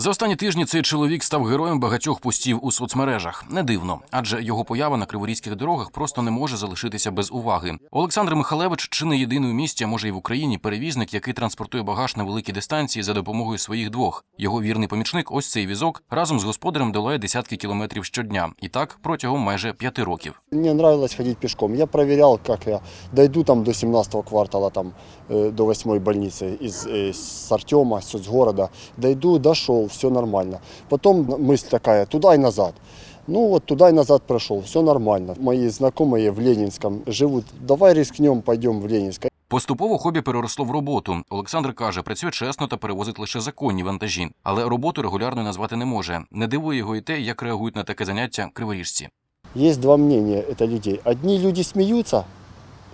За останні тижні цей чоловік став героєм багатьох постів у соцмережах. Не дивно, адже його поява на криворізьких дорогах просто не може залишитися без уваги. Олександр Михалевич чи не єдиний у місті, а може й в Україні перевізник, який транспортує багаж на великі дистанції за допомогою своїх двох. Його вірний помічник, ось цей візок, разом з господарем долає десятки кілометрів щодня, і так протягом майже п'яти років. Мне нравилось ходить пешком. Я проверял, как я дойду там до 17 квартала, там, э, до 8 больницы из, э, с Артема, с соцгорода. Дойду, дошел, все нормально. Потом мысль такая, туда и назад. Ну вот туда и назад прошел, все нормально. Мои знакомые в Ленинском живут, давай рискнем, пойдем в Ленинск. Поступово хобі переросло в роботу. Олександр каже, працює чесно та перевозить лише законні вантажі, але роботу регулярно назвати не може. Не дивує його і те, як реагують на таке заняття криворіжці. Есть два мнения это людей. Одни люди смеются,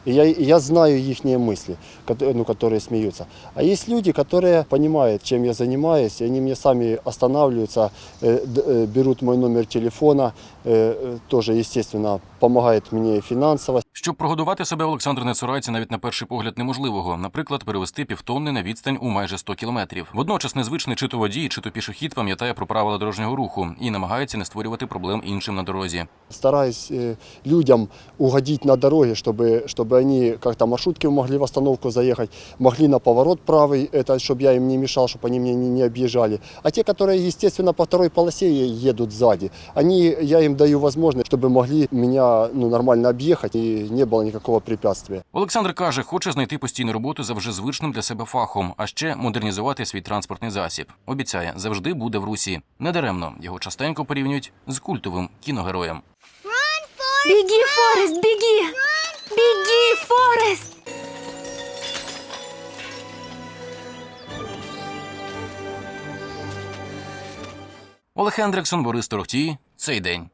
и я, и я знаю их мысли, кото- ну, которые смеются. А есть люди, которые понимают, чем я занимаюсь, и они мне сами останавливаются, э, д- э, берут мой номер телефона, э, э, тоже, естественно, помогают мне финансово. Щоб прогодувати себе, Олександр не цурається навіть на перший погляд неможливого. Наприклад, перевести півтонни на відстань у майже 100 кілометрів. Водночас незвичний чи то водій, чи то пішохід пам'ятає про правила дорожнього руху і намагається не створювати проблем іншим на дорозі. Стараюсь э, людям угодить на дороге, чтобы, чтобы они как-то маршрутки могли в остановку заехать, могли на поворот правый, это чтобы я им не мешал, чтобы они меня не, не объезжали. А те, которые, естественно, по второй полосе е- едут сзади, они, я им даю возможность, чтобы могли меня ну, нормально объехать и не было никакого препятствия. Олександр каже, хоче знайти постійну роботу за вже звичним для себе фахом, а ще модернізувати свій транспортний засіб. Обіцяє, завжди буде в русі. Недаремно його частенько порівнюють з культовим кіногероєм. Беги, Форест, беги! Беги, Олег Хендриксон, Борис Торохтій. Цей день.